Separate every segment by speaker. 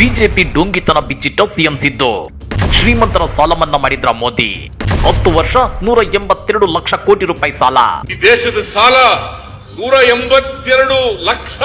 Speaker 1: BJP ಡೋಂಗಿತನ ಬಿಚ್ಚಿಟ್ಟ CM Siddu. ಶ್ರೀಮಂತರ ಸಾಲ ಮನ್ನಾ ಮಾಡಿದ್ರ ಮೋದಿ. ಹತ್ತು ವರ್ಷ ನೂರ ಎಂಬತ್ತೆರಡು ಲಕ್ಷ ಕೋಟಿ ರೂಪಾಯಿ ಸಾಲ.
Speaker 2: ಈ ದೇಶದ ಸಾಲ ನೂರ ಎಂಬತ್ತೆರಡು ಲಕ್ಷ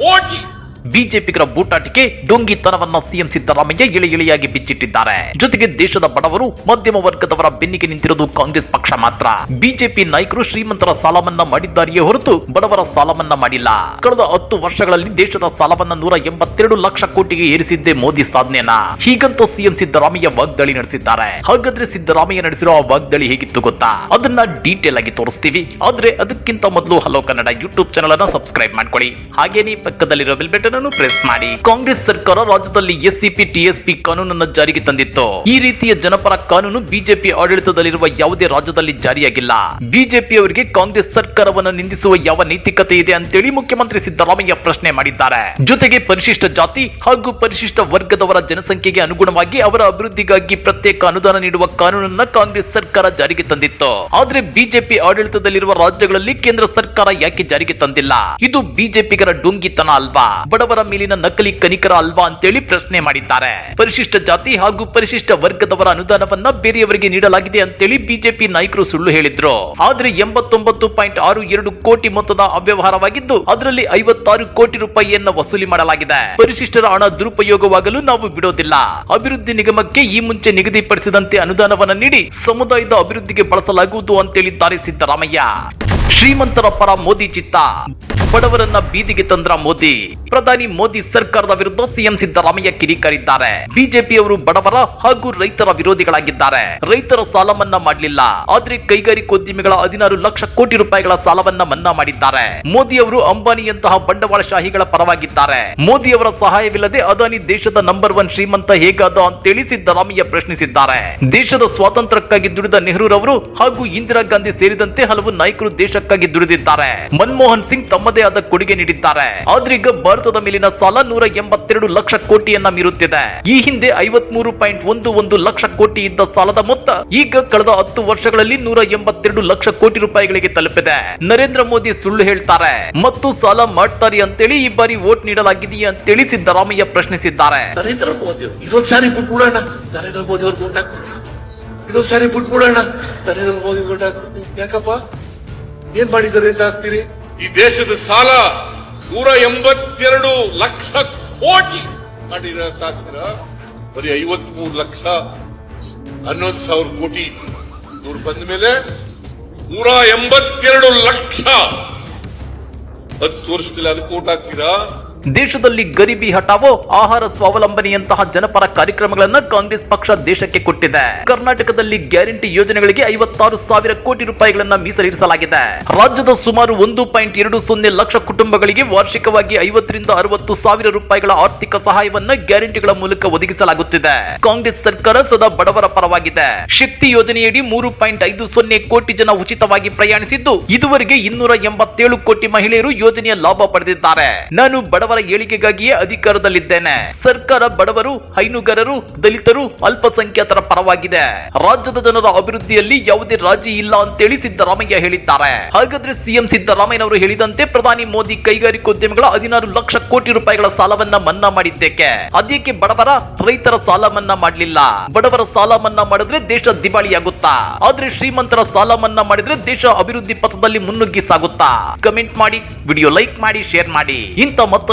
Speaker 2: ಕೋಟಿ.
Speaker 1: ಬಿಜೆಪಿಗರ ಬೂಟಾಟಿಕೆ ಡೊಂಗಿತನವನ್ನ ಸಿಎಂ ಸಿದ್ದರಾಮಯ್ಯ ಇಳಿ ಇಳಿಯಾಗಿ ಬಿಚ್ಚಿಟ್ಟಿದ್ದಾರೆ. ಜೊತೆಗೆ ದೇಶದ ಬಡವರು, ಮಧ್ಯಮ ವರ್ಗದವರ ಬೆನ್ನಿಗೆ ನಿಂತಿರೋದು ಕಾಂಗ್ರೆಸ್ ಪಕ್ಷ ಮಾತ್ರ. ಬಿಜೆಪಿ ನಾಯಕರು ಶ್ರೀಮಂತರ ಸಾಲ ಮನ್ನಾ ಮಾಡಿದ್ದಾರೆಯೇ ಹೊರತು ಬಡವರ ಸಾಲ ಮಾಡಿಲ್ಲ. ಕಳೆದ ಹತ್ತು ವರ್ಷಗಳಲ್ಲಿ ದೇಶದ ಸಾಲವನ್ನ ನೂರ ಎಂಬತ್ತೆರಡು ಲಕ್ಷ ಕೋಟಿಗೆ ಏರಿಸಿದ್ದೇ ಮೋದಿ ಸಾಧನೆಯನ್ನ. ಹೀಗಂತೂ ಸಿಎಂ ಸಿದ್ದರಾಮಯ್ಯ ವಾಗ್ದಾಳಿ ನಡೆಸಿದ್ದಾರೆ. ಹಾಗಾದ್ರೆ ಸಿದ್ದರಾಮಯ್ಯ ನಡೆಸಿರೋ ಆ ವಾಗ್ದಾಳಿ ಹೇಗಿತ್ತು ಗೊತ್ತಾ? ಅದನ್ನ ಡೀಟೇಲ್ ಆಗಿ ತೋರಿಸ್ತೀವಿ. ಆದ್ರೆ ಅದಕ್ಕಿಂತ ಮೊದಲು ಹಲೋ ಕನ್ನಡ ಯೂಟ್ಯೂಬ್ ಚಾನಲ್ ಅನ್ನ ಸಬ್ಸ್ಕ್ರೈಬ್ ಮಾಡ್ಕೊಳ್ಳಿ. ಹಾಗೇನೇ ಪಕ್ಕದಲ್ಲಿರೋ ಬೆಲ್ ಬಟನ್ ಅನ್ನು ಪ್ರೆಸ್ ಮಾಡಿ ಕಾಂಗ್ರೆಸ್ ಸರ್ಕಾರ ರಾಜ್ಯದಲ್ಲಿ ಎಸ್ಸಿಪಿ ಟಿಎಸ್ಪಿ ಕಾನೂನನ್ನು ಜಾರಿಗೆ ತಂದಿತ್ತು. ಈ ರೀತಿಯ ಜನಪರ ಕಾನೂನು ಬಿಜೆಪಿ ಆಡಳಿತದಲ್ಲಿರುವ ಯಾವುದೇ ರಾಜ್ಯದಲ್ಲಿ ಜಾರಿಯಾಗಿಲ್ಲ. ಬಿಜೆಪಿ ಅವರಿಗೆ ಕಾಂಗ್ರೆಸ್ ಸರ್ಕಾರವನ್ನು ನಿಂದಿಸುವ ಯಾವ ನೈತಿಕತೆ ಇದೆ ಅಂತೇಳಿ ಮುಖ್ಯಮಂತ್ರಿ ಸಿದ್ದರಾಮಯ್ಯ ಪ್ರಶ್ನೆ ಮಾಡಿದ್ದಾರೆ. ಜೊತೆಗೆ ಪರಿಶಿಷ್ಟ ಜಾತಿ ಹಾಗೂ ಪರಿಶಿಷ್ಟ ವರ್ಗದವರ ಜನಸಂಖ್ಯೆಗೆ ಅನುಗುಣವಾಗಿ ಅವರ ಅಭಿವೃದ್ಧಿಗಾಗಿ ಪ್ರತ್ಯೇಕ ಅನುದಾನ ನೀಡುವ ಕಾನೂನನ್ನ ಕಾಂಗ್ರೆಸ್ ಸರ್ಕಾರ ಜಾರಿಗೆ ತಂದಿತ್ತು. ಆದ್ರೆ ಬಿಜೆಪಿ ಆಡಳಿತದಲ್ಲಿರುವ ರಾಜ್ಯಗಳಲ್ಲಿ ಕೇಂದ್ರ ಸರ್ಕಾರ ಯಾಕೆ ಜಾರಿಗೆ ತಂದಿಲ್ಲ? ಇದು ಬಿಜೆಪಿಗರ ಡುಂಗಿತನ ಅಲ್ವಾ? ಬಡವರ ಮೇಲಿನ ನಕಲಿ ಕನಿಕರ ಅಲ್ವಾ ಅಂತೇಳಿ ಪ್ರಶ್ನೆ ಮಾಡಿದ್ದಾರೆ. ಪರಿಶಿಷ್ಟ ಜಾತಿ ಹಾಗೂ ಪರಿಶಿಷ್ಟ ವರ್ಗದವರ ಅನುದಾನವನ್ನ ಬೇರೆಯವರಿಗೆ ನೀಡಲಾಗಿದೆ ಅಂತೇಳಿ ಬಿಜೆಪಿ ನಾಯಕರು ಸುಳ್ಳು ಹೇಳಿದ್ರು. ಆದ್ರೆ ಎಂಬತ್ತೊಂಬತ್ತು ಪಾಯಿಂಟ್ ಆರು ಎರಡು ಕೋಟಿ ಮೊತ್ತದ ಅವ್ಯವಹಾರವಾಗಿದ್ದು, ಅದರಲ್ಲಿ ಐವತ್ತಾರು ಕೋಟಿ ರೂಪಾಯಿಯನ್ನ ವಸೂಲಿ ಮಾಡಲಾಗಿದೆ. ಪರಿಶಿಷ್ಟರ ಹಣ ದುರುಪಯೋಗವಾಗಲು ನಾವು ಬಿಡೋದಿಲ್ಲ. ಅಭಿವೃದ್ಧಿ ನಿಗಮಕ್ಕೆ ಈ ಮುಂಚೆ ನಿಗದಿಪಡಿಸಿದಂತೆ ಅನುದಾನವನ್ನ ನೀಡಿ ಸಮುದಾಯದ ಅಭಿವೃದ್ಧಿಗೆ ಬಳಸಲಾಗುವುದು ಅಂತೇಳಿದ್ದಾರೆ ಸಿದ್ದರಾಮಯ್ಯ. ಶ್ರೀಮಂತರ ಪರ ಮೋದಿ ಚಿತ್ತ. ಬಡವರನ್ನ ಬೀದಿಗೆ ತಂದ್ರ ಮೋದಿ. ಪ್ರಧಾನಿ ಮೋದಿ ಸರ್ಕಾರದ ವಿರುದ್ಧ ಸಿಎಂ ಸಿದ್ದರಾಮಯ್ಯ ಕಿಡಿಕಾರಿದ್ದಾರೆ. ಬಿಜೆಪಿಯವರು ಬಡವರ ಹಾಗೂ ರೈತರ ವಿರೋಧಿಗಳಾಗಿದ್ದಾರೆ. ರೈತರ ಸಾಲ ಮನ್ನಾ ಮಾಡಲಿಲ್ಲ. ಆದ್ರೆ ಕೈಗಾರಿಕೋದ್ಯಮಿಗಳ ಹದಿನಾರು ಲಕ್ಷ ಕೋಟಿ ರೂಪಾಯಿಗಳ ಸಾಲವನ್ನ ಮನ್ನಾ ಮಾಡಿದ್ದಾರೆ. ಮೋದಿ ಅವರು ಅಂಬಾನಿಯಂತಹ ಬಂಡವಾಳಶಾಹಿಗಳ ಪರವಾಗಿದ್ದಾರೆ. ಮೋದಿ ಅವರ ಸಹಾಯವಿಲ್ಲದೆ ಅದಾನಿ ದೇಶದ ನಂಬರ್ ಒನ್ ಶ್ರೀಮಂತ ಹೇಗಾದ ಅಂತೇಳಿ ಸಿದ್ದರಾಮಯ್ಯ ಪ್ರಶ್ನಿಸಿದ್ದಾರೆ. ದೇಶದ ಸ್ವಾತಂತ್ರ್ಯಕ್ಕಾಗಿ ದುಡಿದ ನೆಹರೂರವರು ಹಾಗೂ ಇಂದಿರಾ ಗಾಂಧಿ ಸೇರಿದಂತೆ ಹಲವು ನಾಯಕರು ದೇಶಕ್ಕಾಗಿ ದುಡಿದಿದ್ದಾರೆ. ಮನಮೋಹನ್ ಸಿಂಗ್ ತಮ್ಮದೇ ಆದ ಕೊಡುಗೆ ನೀಡಿದ್ದಾರೆ. ಆದ್ರೀಗ ಭಾರತದ ಮೇಲಿನ ಸಾಲ ನೂರ ಎಂಬತ್ತೆರಡು ಲಕ್ಷ ಕೋಟಿಯನ್ನ ಮೀರುತ್ತಿದೆ. ಈ ಹಿಂದೆ ಐವತ್ಮೂರು ಪಾಯಿಂಟ್ ಒಂದು ಒಂದು ಲಕ್ಷ ಕೋಟಿ ಇದ್ದ ಸಾಲದ ಮೊತ್ತ ಈಗ ಕಳೆದ ಹತ್ತು ವರ್ಷಗಳಲ್ಲಿ ನೂರ ಎಂಬತ್ತೆರಡು ಲಕ್ಷ ಕೋಟಿ ರೂಪಾಯಿಗಳಿಗೆ ತಲುಪಿದೆ. ನರೇಂದ್ರ ಮೋದಿ ಸುಳ್ಳು ಹೇಳ್ತಾರೆ. ಮತ್ತು ಸಾಲ ಮಾಡ್ತಾರೆ ಅಂತೇಳಿ ಈ ಬಾರಿ ವೋಟ್ ನೀಡಲಾಗಿದೆಯೇ ಅಂತೇಳಿ ಸಿದ್ದರಾಮಯ್ಯ ಪ್ರಶ್ನಿಸಿದ್ದಾರೆ.
Speaker 2: ನರೇಂದ್ರ ಮೋದಿ ಇದೊಂದು ಸಾರಿ ನರೇಂದ್ರ ಮೋದಿ ಇದೊಂದು ಸಾರಿ ಬಿಟ್ಬಿಡೋಣ. ನರೇಂದ್ರ ಮೋದಿ ಯಾಕಪ್ಪ? ಏನ್ ಮಾಡಿದ್ದಾರೆ ಅಂತ ಆಗ್ತೀರಿ ಈ ದೇಶದ ಸಾಲ ನೂರ ಎಂಬತ್ತೆರಡು ಲಕ್ಷ ಕೋಟಿ ಮಾಡಿದ ಬರೀ ಐವತ್ಮೂರು ಲಕ್ಷ, ಹನ್ನೊಂದು ಸಾವಿರ ಕೋಟಿ. ಇವ್ರು ಬಂದ ಮೇಲೆ ನೂರ ಎಂಬತ್ತೆರಡು ಲಕ್ಷ. ಹತ್ತು ವರ್ಷದಲ್ಲಿ ಅದಕ್ಕೆ ಓಟ್ ಹಾಕ್ತೀರಾ?
Speaker 1: ದೇಶದಲ್ಲಿ ಗರಿಬಿ ಹಟಾವೋ ಆಹಾರ ಸ್ವಾವಲಂಬನೆಯಂತಹ ಜನಪರ ಕಾರ್ಯಕ್ರಮಗಳನ್ನ ಕಾಂಗ್ರೆಸ್ ಪಕ್ಷ ದೇಶಕ್ಕೆ ಕೊಟ್ಟಿದೆ. ಕರ್ನಾಟಕದಲ್ಲಿ ಗ್ಯಾರಂಟಿ ಯೋಜನೆಗಳಿಗೆ ಐವತ್ತಾರು ಸಾವಿರ ಕೋಟಿ ರೂಪಾಯಿಗಳನ್ನ ಮೀಸಲಿರಿಸಲಾಗಿದೆ ರಾಜ್ಯದ ಸುಮಾರು ಒಂದು ಪಾಯಿಂಟ್ ಎರಡು ಸೊನ್ನೆ ಲಕ್ಷ ಕುಟುಂಬಗಳಿಗೆ ವಾರ್ಷಿಕವಾಗಿ ಐವತ್ತರಿಂದ ಅರವತ್ತು ಸಾವಿರ ರೂಪಾಯಿಗಳ ಆರ್ಥಿಕ ಸಹಾಯವನ್ನ ಗ್ಯಾರಂಟಿಗಳ ಮೂಲಕ ಒದಗಿಸಲಾಗುತ್ತಿದೆ. ಕಾಂಗ್ರೆಸ್ ಸರ್ಕಾರ ಸದಾ ಬಡವರ ಪರವಾಗಿದೆ. ಶಕ್ತಿ ಯೋಜನೆಯಡಿ ಮೂರು ಪಾಯಿಂಟ್ ಐದು ಸೊನ್ನೆ ಕೋಟಿ ಜನ ಉಚಿತವಾಗಿ ಪ್ರಯಾಣಿಸಿದ್ದು, ಇದುವರೆಗೆ ಇನ್ನೂರ ಎಂಬತ್ತೇಳು ಕೋಟಿ ಮಹಿಳೆಯರು ಯೋಜನೆಯ ಲಾಭ ಪಡೆದಿದ್ದಾರೆ. ನಾನು ಬಡವರ ಏಳಿಗೆಗಾಗಿಯೇ ಅಧಿಕಾರದಲ್ಲಿದ್ದೇನೆ. ಸರ್ಕಾರ ಬಡವರು, ಹೈನುಗಾರರು, ದಲಿತರು ಅಲ್ಪಸಂಖ್ಯಾತರ ಪರವಾಗಿದೆ. ರಾಜ್ಯದ ಜನರ ಅಭಿವೃದ್ಧಿಯಲ್ಲಿ ಯಾವುದೇ ರಾಜಿ ಇಲ್ಲ ಅಂತೇಳಿ ಸಿದ್ದರಾಮಯ್ಯ ಹೇಳಿದ್ದಾರೆ. ಹಾಗಾದ್ರೆ ಸಿಎಂ ಸಿದ್ದರಾಮಯ್ಯನವರು ಹೇಳಿದಂತೆ ಪ್ರಧಾನಿ ಮೋದಿ ಕೈಗಾರಿಕೋದ್ಯಮಿಗಳ ಹದಿನಾರು ಲಕ್ಷ ಕೋಟಿ ರೂಪಾಯಿಗಳ ಸಾಲವನ್ನ ಮನ್ನಾ ಮಾಡಿದ್ದೇಕೆ? ಅದಕ್ಕೆ ಬಡವರ ರೈತರ ಸಾಲ ಮನ್ನಾ ಮಾಡಲಿಲ್ಲ? ಬಡವರ ಸಾಲ ಮನ್ನಾ ಮಾಡಿದ್ರೆ ದೇಶ ದಿವಾಳಿಯಾಗುತ್ತಾ? ಆದ್ರೆ ಶ್ರೀಮಂತರ ಸಾಲ ಮನ್ನಾ ಮಾಡಿದ್ರೆ ದೇಶ ಅಭಿವೃದ್ಧಿ ಪಥದಲ್ಲಿ ಮುನ್ನುಗ್ಗಿ ಸಾಗುತ್ತಾ? ಕಮೆಂಟ್ ಮಾಡಿ, ವಿಡಿಯೋ ಲೈಕ್ ಮಾಡಿ, ಶೇರ್ ಮಾಡಿ. ಇಂಥ